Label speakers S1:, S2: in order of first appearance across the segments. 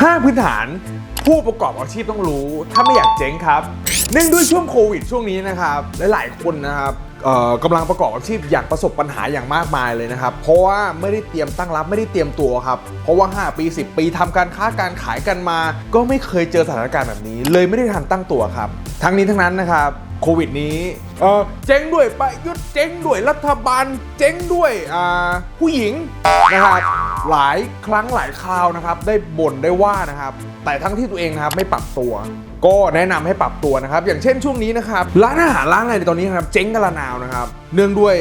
S1: 5 พื้นฐานผู้ประกอบอาชีพต้องรู้ ถ้าไม่อยากเจ๊งครับเนื่องด้วยช่วงโควิดช่วงนี้นะครับหลายๆคนนะครับกำลังประกอบอาชีพอย่างประสบปัญหาอย่างมากมายเลยนะครับ เพราะว่าไม่ได้เตรียมตั้งรับไม่ได้เตรียมตัวครับ เพราะว่า 5 ปี 10 ปีทำการค้าการขายกันมา ก็ไม่เคยเจอสถานการณ์แบบนี้ เลยไม่ได้ทันตั้งตัวครับ ทั้งนี้ทั้งนั้นนะครับโควิดนี้เออเจ๊งด้วยประยุทธ์เจ๊งด้วยรัฐบาลเจ๊งด้วยผู้หญิงนะครับ หลายครั้งหลายคราวนะครับ ได้บ่นได้ว่านะครับ แต่ทั้งที่ตัวเองนะครับไม่ปรับตัว ก็แนะนำให้ปรับตัวนะครับ อย่างเช่นช่วงนี้นะครับร้านอาหารร้านอะไรในตอนนี้นะครับเจ๊งกันละนาวนะครับ เนื่องด้วย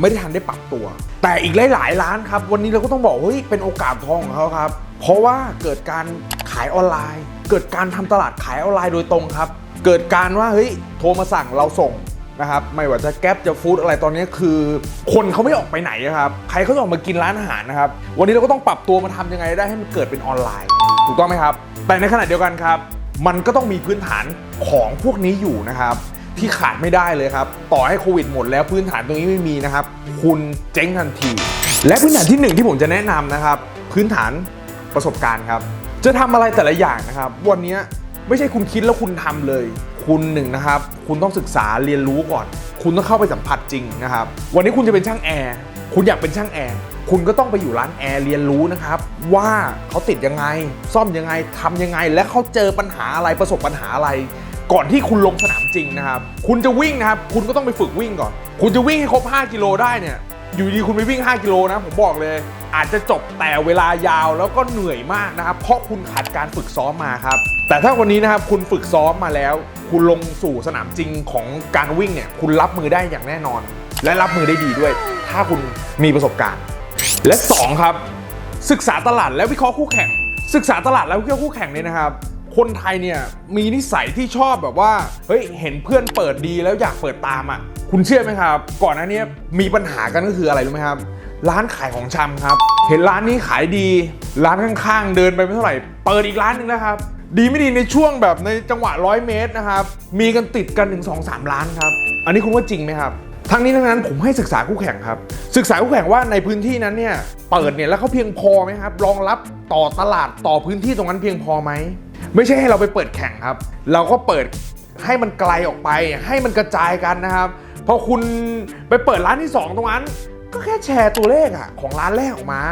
S1: ไม่ได้ทันได้ปรับตัว แต่อีกหลายๆร้านครับ วันนี้เราก็ต้องบอกเฮ้ยเป็นโอกาสทองของเขาครับ เพราะว่าเกิดการขายออนไลน์ เกิดการทำตลาดขายออนไลน์โดยตรงครับ เกิดการว่าเฮ้ยโทรมาสั่งเราส่ง นะครับไม่ว่าจะแก๊ปจะฟู้ดอะไรตอนนี้คือ คนเขาไม่ออกไปไหนอะครับใครเขาจะออกมากินร้านอาหารนะครับวันนี้เราก็ต้องปรับตัวมาทำยังไงได้ให้มันเกิดเป็นออนไลน์ ถูกต้องไหมครับ แต่ในขณะเดียวกันครับ มันก็ต้องมีพื้นฐานของพวกนี้อยู่นะครับที่ขาดไม่ได้เลยครับ ต่อให้โควิดหมดแล้วพื้นฐานตรงนี้ไม่มีนะครับ คุณเจ๊งทันที และพื้นฐานที่หนึ่งที่ผมจะแนะนำนะครับ พื้นฐานประสบการณ์ครับ จะทำอะไรแต่ละอย่างนะครับ วันนี้ ไม่ใช่คุณคิดแล้วคุณทำเลย คุณหนึ่งนะครับ คุณต้องศึกษาเรียนรู้ก่อน คุณต้องเข้าไปสัมผัสจริงนะครับ วันนี้คุณจะเป็นช่างแอร์คุณอยากเป็นช่างแอร์คุณก็ต้องไปอยู่ร้านแอร์เรียนรู้นะครับ ว่าเขาติดยังไง ซ่อมยังไงทำยังไง และเขาเจอปัญหาอะไรประสบปัญหาอะไร ก่อนที่คุณลงสนามจริงนะครับ คุณจะวิ่งนะครับ คุณก็ต้องไปฝึกวิ่งก่อน คุณจะวิ่งให้ครบ 5 กิโลได้เนี่ย อยู่ดีคุณไปวิ่ง 5 กิโลนะ ผมบอกเลย อาจจะจบแต่เวลายาวแล้วก็เหนื่อยมากนะครับ เพราะคุณขาดการฝึกซ้อมมาครับ แต่ถ้าวันนี้นะครับคุณฝึกซ้อมมาแล้ว คุณลงสู่สนามจริงของการวิ่งเนี่ยคุณรับมือได้อย่างแน่นอน และรับมือได้ดีด้วย ถ้าคุณมีประสบการณ์ และ 2 ครับ ศึกษาตลาดและวิเคราะห์คู่แข่ง ศึกษาตลาดและวิเคราะห์คู่แข่งเนี่ยนะครับ คนไทยเนี่ยมีนิสัยที่ชอบแบบว่าเฮ้ยเห็นเพื่อนเปิดดีแล้วอยากเปิดตามอะคุณเชื่อไหมครับ ก่อนหน้านี้มีปัญหากันก็คืออะไรรู้ไหมครับ ร้านขายของชำครับ เห็นร้านนี้ขายดี ร้านข้างๆ เดินไปไม่เท่าไหร่ เปิดอีกร้านหนึ่งนะครับ ดีไม่ดีในช่วงแบบในจังหวะร้อยเมตรนะครับมีกันติดกันถึง2อสร้านครับ อันนี้คุณว่าจริงไหมครับทั้งนี้ทั้งนั้นผมให้ศึกษาคู่แข่งครับ ศึกษาคู่แข่งว่าในพื้นที่นั้นเนี่ยเปิดเนี่ยแล้วเขาเพียงพอไหมครับรองรับต่อตลาดต่อพื้นที่ตรงนั้นเพียงพอไหม ไม่ใช่ให้เราไปเปิดแข่งครับ เราก็เปิดให้มันไกลออกไป ให้มันกระจายกันนะครับพอคุณไปเปิดร้านที่ 2 ตรงนั้น ก็แค่แชร์ตัวเลขอะของร้านแรกออกมา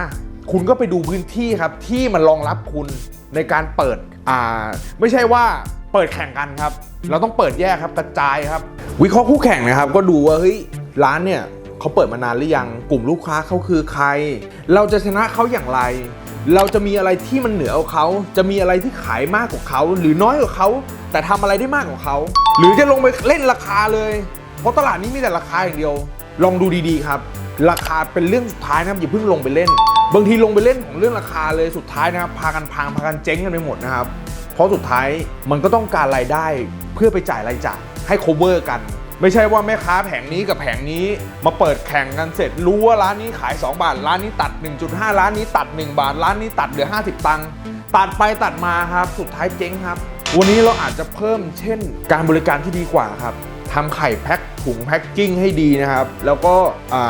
S1: คุณก็ไปดูพื้นที่ครับที่มันรองรับคุณในการเปิดอ่าไม่ใช่ว่าเปิดแข่งกันครับ เราต้องเปิดแยกครับกระจายครับ วิเคราะห์คู่แข่งนะครับ ก็ดูว่าเฮ้ยร้านเนี่ยเขาเปิดมานานหรือยังกลุ่มลูกค้าเขาคือใคร เราจะชนะเขาอย่างไร เราจะมีอะไรที่มันเหนือกว่าเขา จะมีอะไรที่ขายมากกว่าเขา หรือน้อยกว่าเขา แต่ทำอะไรได้มากกว่าเขา หรือจะลงไปเล่นราคาเลย เพราะตลาดนี้มีแต่ราคาอย่างเดียว ลองดูดีๆครับ ราคาเป็นเรื่องสุดท้ายนะครับอย่าเพิ่งลงไปเล่น บางทีลงไปเล่นของเรื่องราคาเลยสุดท้ายนะครับพากันพังพากันเจ๊งกันไปหมดนะครับ เพราะสุดท้ายมันก็ต้องการรายได้เพื่อไปจ่ายรายจ่ายให้ cover กัน ไม่ใช่ว่าแม่ค้าแผงนี้กับแผงนี้ มาเปิดแข่งกันเสร็จ รู้ว่าร้านนี้ขาย 2 บาท ร้านนี้ตัด 1.5 ร้านนี้ตัด 1 บาท ร้านนี้ตัดเหลือ 50 ตังค์ตัดไปตัดมาครับ สุดท้ายเจ๊งครับ วันนี้เราอาจจะเพิ่มเช่น การบริการที่ดีกว่าครับทำไข่แพ็คถุงแพ็คกิ้งให้ดีนะครับ แล้วก็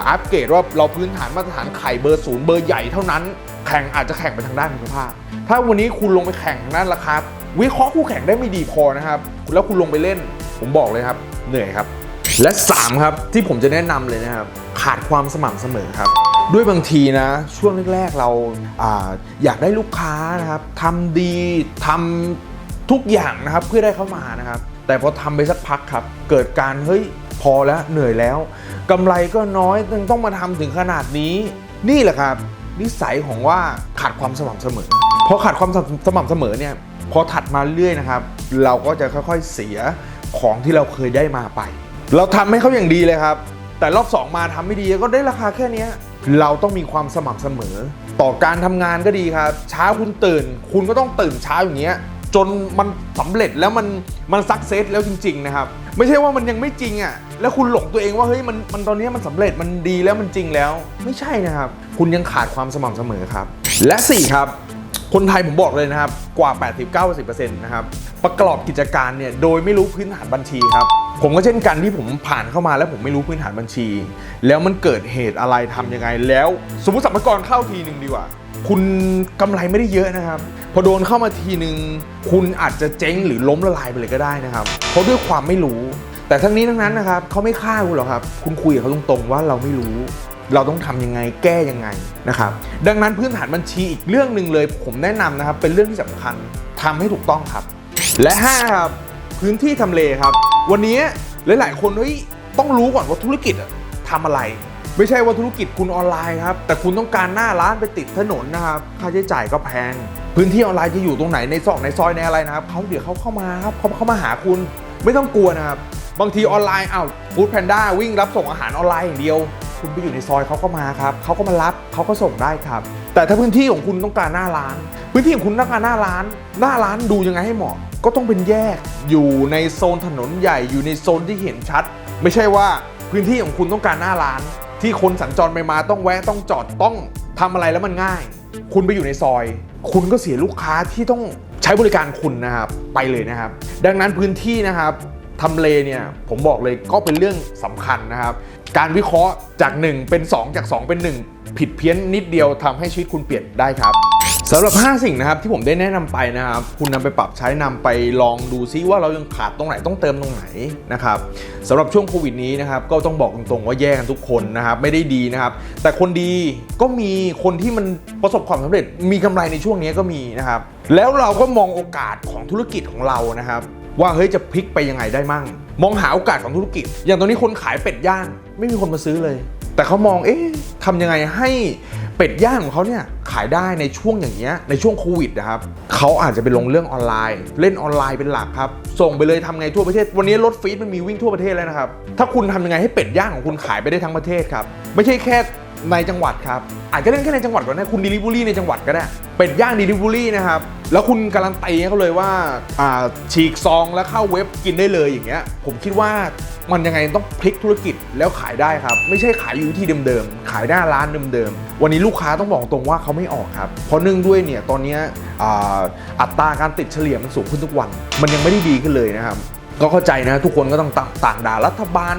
S1: อัปเกรดว่าเราพื้นฐานมาตรฐานไข่เบอร์ศูนย์เบอร์ใหญ่เท่านั้น แข่งอาจจะแข่งไปทางด้านคุณภาพ ถ้าวันนี้คุณลงไปแข่งทางด้านราคาวิเคราะห์คู่แข่งได้ไม่ดีพอนะครับ แล้วคุณลงไปเล่น ผมบอกเลยครับ เหนื่อยครับ และ 3 ครับที่ผมจะแนะนำเลยนะครับ ขาดความสม่ำเสมอครับ ด้วยบางทีนะ ช่วงแรกๆเราอาอยากได้ลูกค้านะครับทำดีทำทุกอย่างนะครับเพื่อได้เข้ามานะครับ แต่พอทำไปสักพักครับ เกิดการเฮ้ยพอแล้วเหนื่อยแล้วกำไรก็น้อยยังต้องมาทำถึงขนาดนี้ นี่แหละครับ นิสัยของว่าขาดความสม่ำเสมอพอขาดความสม่ำเสมอเนี่ยพอถัดมาเรื่อยนะครับ เราก็จะค่อยๆเสีย ของที่เราเคยได้มาไป เราทำให้เขาอย่างดีเลยครับ แต่รอบ 2 มาทำไม่ดีก็ได้ราคาแค่เนี้ยเราต้องมีความสม่ำเสมอ ต่อการทำงานก็ดีครับเช้าคุณตื่น คุณก็ต้องตื่นเช้าอย่างเงี้ยจนมันสำเร็จแล้วมันมันสักเซสแล้วจริง ๆ นะครับ ไม่ใช่ว่ามันยังไม่จริงอะแล้วคุณหลงตัวเองว่าเฮ้ยมันมันตอนนี้มันสำเร็จมันดีแล้วมันจริงแล้ว ไม่ใช่นะครับ คุณยังขาดความสม่ำเสมอครับ และ 4 ครับ คนไทยผมบอกเลยนะครับ กว่า 80-90%นะครับ ประกอบกิจการเนี่ยโดยไม่รู้พื้นฐานบัญชีครับ ผมก็เช่นกันที่ผมผ่านเข้ามาแล้วผมไม่รู้พื้นฐานบัญชี แล้วมันเกิดเหตุอะไรทำยังไง แล้วสมมติสัมภาระเข้าทีหนึ่งดีกว่า คุณกำไรไม่ได้เยอะนะครับ พอโดนเข้ามาทีหนึ่งคุณอาจจะเจ๊งหรือล้มละลายไปเลยก็ได้นะครับ เพราะด้วยความไม่รู้ แต่ทั้งนี้ทั้งนั้นนะครับเขาไม่ฆ่าคุณหรอกครับ คุณคุยกับเขาตรงๆว่าเราไม่รู้ เราต้องทำยังไงแก้ยังไงนะครับดังนั้นพื้นฐานบัญชีอีกเรื่องหนึ่งเลย ผมแนะนำนะครับเป็นเรื่องที่สำคัญทำให้ถูกต้องครับ และ5ครับพื้นที่ทำเลครับ วันนี้หลาย ๆ คนเฮ้ยต้องรู้ก่อนว่าธุรกิจอะทำอะไร ไม่ใช่ว่าธุรกิจคุณออนไลน์ครับแต่คุณต้องการหน้าร้านไปติดถนนนะครับค่าใช้จ่ายก็แพง พื้นที่ออนไลน์จะอยู่ตรงไหนในซอกในซอยในอะไรนะครับเขาเดี๋ยวเขาเข้ามาครับเขาเข้ามาหาคุณไม่ต้องกลัวนะครับบางทีออนไลน์อ้าวฟู้ดแพนด้าวิ่งรับส่งอาหารออนไลน์อย่างเดียว คุณไปอยู่ในซอยเขาก็มาครับเขาก็มารับเขาก็ส่งได้ครับ แต่ถ้าพื้นที่ของคุณต้องการหน้าร้าน พื้นที่ของคุณต้องการหน้าร้าน หน้าร้านดูยังไงให้เหมาะ ก็ต้องเป็นแยกอยู่ในโซนถนนใหญ่อยู่ในโซนที่เห็นชัด ไม่ใช่ว่าพื้นที่ของคุณต้องการหน้าร้าน ที่คนสัญจรไปมาต้องแวะต้องจอดต้องทำอะไรแล้วมันง่าย คุณไปอยู่ในซอย คุณก็เสียลูกค้าที่ต้องใช้บริการคุณนะครับไปเลยนะครับ ดังนั้นพื้นที่นะครับทำเลเนี่ยผมบอกเลยก็เป็นเรื่องสำคัญนะครับ การวิเคราะห์จาก 1 เป็น 2 จาก 2 เป็น 1 ผิดเพี้ยนนิดเดียวทำให้ชีวิตคุณเปลี่ยนได้ครับสำหรับ 5 สิ่งนะครับที่ผมได้แนะนำไปนะครับ คุณนำไปปรับใช้นำไปลองดูซิว่าเรายังขาดตรงไหนต้องเติมตรงไหนนะครับสำหรับช่วงโควิดนี้นะครับ ก็ต้องบอกตรงๆว่าแย่กันทุกคนนะครับ ไม่ได้ดีนะครับ แต่คนดีก็มีคนที่มันประสบความสำเร็จมีกำไรในช่วงนี้ก็มีนะครับ แล้วเราก็มองโอกาสของธุรกิจของเรานะครับ ว่าเฮ้ยจะพลิกไปยังไงได้มั่ง มองหาโอกาสของธุรกิจ อย่างตอนนี้คนขายเป็ดย่างไม่มีคนมาซื้อเลย แต่เขามองเอ๊ะทำยังไงให้เป็ดย่างของเขาเนี่ยขายได้ในช่วงอย่างเงี้ยในช่วงโควิดนะครับเขาอาจจะไปลงเรื่องออนไลน์ เล่นออนไลน์เป็นหลักครับ ส่งไปเลยทำไงทั่วประเทศ วันนี้รถฟีดมันมีวิ่งทั่วประเทศแล้วนะครับถ้าคุณทำยังไงให้เป็ดย่างของคุณขายไปได้ทั้งประเทศครับไม่ใช่แค่ ในจังหวัดครับอาจจะเล่นแค่ในจังหวัดก่อนนะคุณ Delivery ในจังหวัดก็ได้ เป็ดย่าง Delivery นะครับ แล้วคุณการันตีเขาเลยว่าอ่าฉีกซองแล้วเข้าเว็บกินได้เลยอย่างเงี้ย ผมคิดว่ามันยังไงต้องพลิกธุรกิจแล้วขายได้ครับ ไม่ใช่ขายอยู่ที่เดิมๆ ขายหน้าร้านเดิมๆ วันนี้ลูกค้าต้องบอกตรงว่าเขาไม่ออกครับ เพราะเนื่องด้วยเนี่ยตอนนี้อัตราการติดเฉลี่ยมันสูงขึ้นทุกวัน มันยังไม่ได้ดีขึ้นเลยนะครับ ก็เข้าใจนะทุกคนก็ต้องต่างด่ารัฐบาล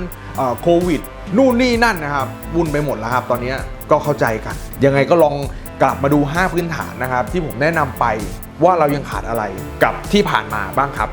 S1: โควิดนู่นนี่นั่นนะครับวุ่นไปหมดแล้วครับ ตอนนี้ก็เข้าใจกัน ยังไงก็ลองกลับมาดู 5 พื้นฐานนะครับ ที่ผมแนะนำไปว่าเรายังขาดอะไรกับที่ผ่านมาบ้างครับ